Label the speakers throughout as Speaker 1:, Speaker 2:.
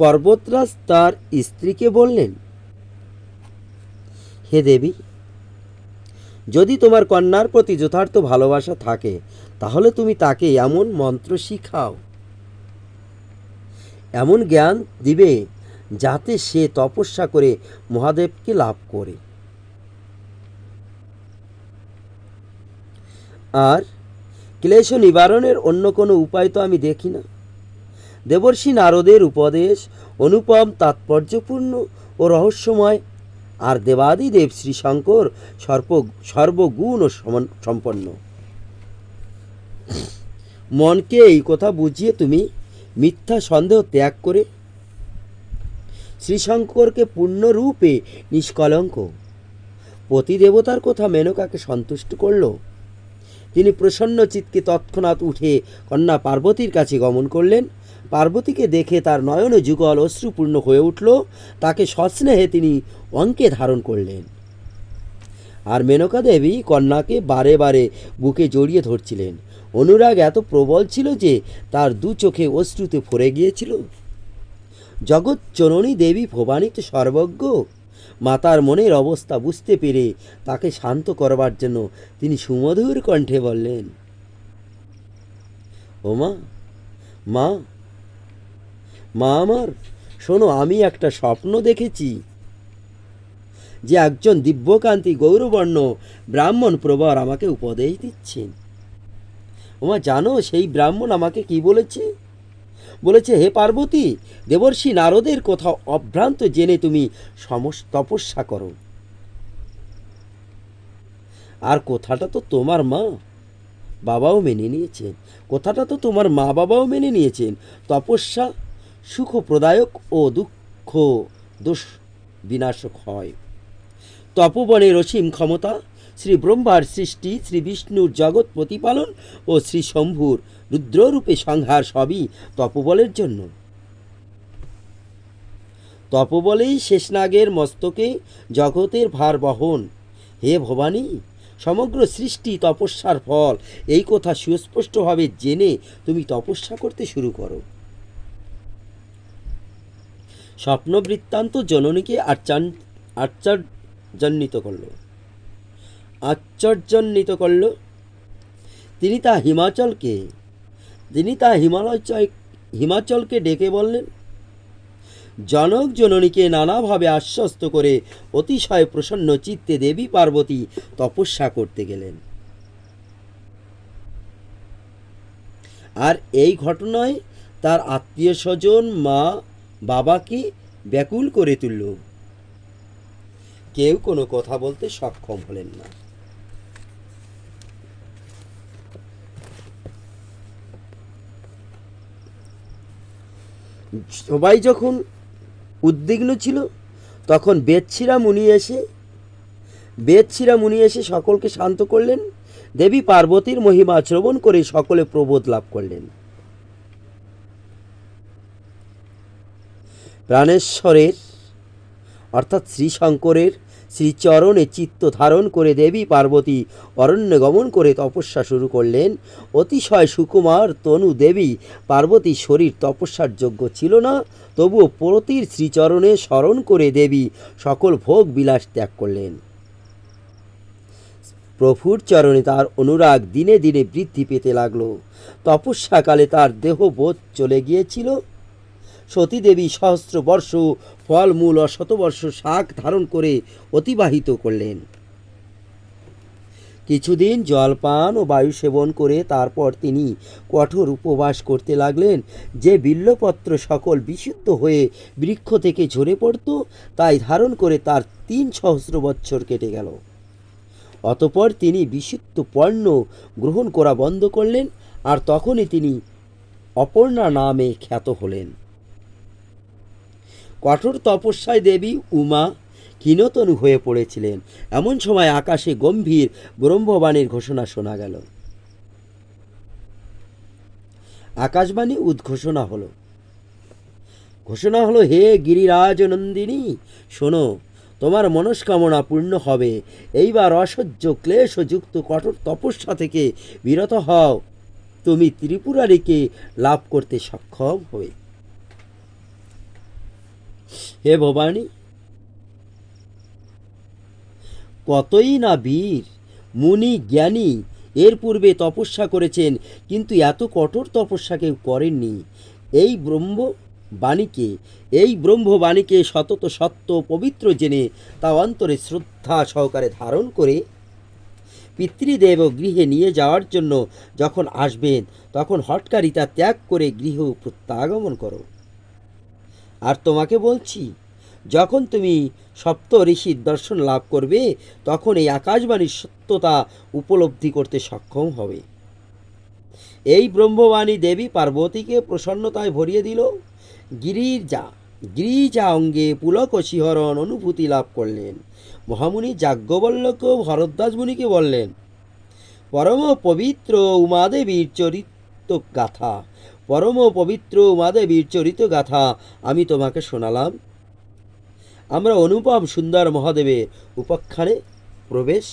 Speaker 1: পর্বতরাজ তার স্ত্রীকে বললেন, হে দেবী, যদি তোমার কন্যার প্রতি যথার্থ ভালোবাসা থাকে, তাহলে তুমি তাকে এমন মন্ত্র শিখাও। এমন জ্ঞান দিবে যাতে সে তপস্যা করে মহাদেবকে লাভ করে। আর ক্লেশ নিবারণের অন্য কোনো উপায় তো আমি দেখি না। দেবর্ষি নারদের উপদেশ, অনুপম তাৎপর্যপূর্ণ ও রহস্যময়। আর দেবাদিদেব শ্রীশঙ্কর সর্ব সর্বগুণ ও সম্পন্ন। মনকে এই কথা বুঝিয়ে তুমি মিথ্যা সন্দেহ ত্যাগ করে শ্রীশঙ্করকে পূর্ণরূপে নিষ্কলঙ্ক। পতিদেবতার কথা মেনকাকে সন্তুষ্ট করল। তিনি প্রসন্ন চিত্তে তৎক্ষণাৎ উঠে কন্যা পার্বতীর কাছে গমন করলেন। পার্বতীকে দেখে তার নয়ন যুগল অশ্রুপূর্ণ হয়ে উঠল। তাকে সস্নেহে তিনি অঙ্কে ধারণ করলেন। আর মেনকা দেবী কন্যাকে বারে বারে বুকে জড়িয়ে ধরছিলেন। অনুরাগ এত প্রবল ছিল যে তার দু চোখে অশ্রুতে ভরে গিয়েছিল। জগৎ জননী দেবী ভবানী তো সর্বজ্ঞ মাতার মনের অবস্থা বুঝতে পেরে তাকে শান্ত করবার জন্য তিনি সুমধুর কণ্ঠে বললেন, ও মা মা মা আমার, শোনো, আমি একটা স্বপ্ন দেখেছি যে একজন দিব্যকান্তি গৌরবর্ণ ব্রাহ্মণ প্রবর আমাকে উপদেশ দিচ্ছেন। ওমা জানো, সেই ব্রাহ্মণ আমাকে কি বলেছে? বলেছে, হে পার্বতী, দেবর্ষি নারদের কোথাও অভ্রান্ত জেনে তুমি সমস্ত তপস্যা করো। আর কথাটা তো তোমার মা বাবাও মেনে নিয়েছেন। কথাটা তো তোমার মা বাবাও মেনে নিয়েছেন। তপস্যা সুখপ্রদায়ক ও দুঃখ, দোষ, বিনাশক হয়। তপবনের অসীম ক্ষমতা শ্রী ব্রহ্মার সৃষ্টি, শ্রী বিষ্ণুর জগৎ প্রতিপালন ও শ্রী শম্ভুর রুদ্ররূপে সংহার সবই তপবলের জন্য। তপবলেই শেষনাগের মস্তকে জগতের ভার বহন। হে ভবানী, সমগ্র সৃষ্টি তপস্যার ফল। এই কথা সুস্পষ্টভাবে জেনে তুমি তপস্যা করতে শুরু করো। স্বপ্ন বৃত্তান্ত জননীকে আশ্চান আশ্চর্যান্বিত করল। আশ্চর্যান্বিত করল। তিনি তা হিমাচলকে, তিনি তা হিমালয় হিমাচলকে ডেকে বললেন, জনক জননীকে নানাভাবে আশ্বস্ত করে অতিশয় প্রসন্ন চিত্তে দেবী পার্বতী তপস্যা করতে গেলেন। আর এই ঘটনায় তার আত্মীয় স্বজন, মা, বাবাকে ব্যাকুল করে তুলল। কেউ কোনো কথা বলতে সক্ষম হলেন না। সবাই যখন উদ্বিগ্ন ছিল, তখন বেদছিরা মুনি এসে বেদছিরা মুনি এসে সকলকে শান্ত করলেন, দেবী পার্বতীর মহিমা শ্রবণ করে সকলে প্রবোধ লাভ করলেন। প্রাণেশ্বরের, অর্থাৎ শ্রীশঙ্করের শ্রীচরণে চিত্ত ধারণ করে দেবী পার্বতী অরণ্য গমন করে তপস্যা শুরু করলেন। অতিশয় সুকুমার, তনু দেবী পার্বতীর শরীর তপস্যার যোগ্য ছিল না। তবুও পরতির শ্রীচরণে স্মরণ করে দেবী সকল ভোগ বিলাস ত্যাগ করলেন। প্রভুর চরণে তার অনুরাগ দিনে দিনে বৃদ্ধি পেতে লাগল। তপস্যাকালে তার দেহবোধ চলে গিয়েছিল। সতীদেবী সহস্র বর্ষ ফলমূল ও শতবর্ষ শাক ধারণ করে অতিবাহিত করলেন। কিছুদিন জলপান ও বায়ু সেবন করে তারপর তিনি কঠোর উপবাস করতে লাগলেন। যে বিল্লপত্র সকল বিশুদ্ধ হয়ে বৃক্ষ থেকে ঝরে পড়ত, তাই ধারণ করে তার তিন সহস্র বৎসর কেটে গেল। অতপর তিনি বিশুদ্ধ পণ্য গ্রহণ করা বন্ধ করলেন আর তখনই তিনি অপর্ণা নামে খ্যাত হলেন। কঠোর তপস্যায় দেবী উমা ক্ষীণতনু হয়ে পড়েছিলেন। এমন সময় আকাশে গম্ভীর ব্রহ্মবাণীর ঘোষণা শোনা গেল। আকাশবাণী উদ্ঘোষণা হলো। ঘোষণা হলো, হে গিরিরাজ নন্দিনী, শোনো, তোমার মনস্কামনা পূর্ণ হবে। এইবার অসহ্য, ক্লেশযুক্ত, কঠোর তপস্যা থেকে বিরত হও। তুমি ত্রিপুরারীকে লাভ করতে সক্ষম হবে হে ভবানী, কতই না বীর, মুনি জ্ঞানী, এর পূর্বে তপস্যা করেছেন, কিন্তু এত কঠোর তপস্যা কেউ করেননি। এই ব্রহ্ম বাণীকে, এই ব্রহ্মবাণীকে সতত সত্য পবিত্র জেনে তা অন্তরে শ্রদ্ধা সহকারে ধারণ করে পিতৃদেব গৃহে নিয়ে যাওয়ার জন্য যখন আসবেন, তখন হটকারিতা ত্যাগ করে গৃহ প্রত্যাগমন করো। আর তোমাকে বলছি, যখন তুমি সপ্ত ঋষির দর্শন লাভ করবে, তখন এই আকাশবাণীর সত্যতা উপলব্ধি করতে সক্ষম হবে। এই ব্রহ্মবাণী দেবী পার্বতীকে প্রসন্নতায় ভরিয়ে দিল। গিরিজা গিরিজা অঙ্গে পুলক শিহরণ অনুভূতি লাভ করলেন। মহামুনি যাজ্ঞবল্লক ভরদ্বাজ মুনিকে বললেন, পরম পবিত্র উমাদেবীর চরিত্র গাথা পরম পবিত্র উমাদেবীর চরিত গাথা আমি তোমাকে শোনালাম। আমরা অনুপম সুন্দর মহাদেবের উপাখ্যানে প্রবেশ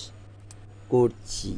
Speaker 1: করছি।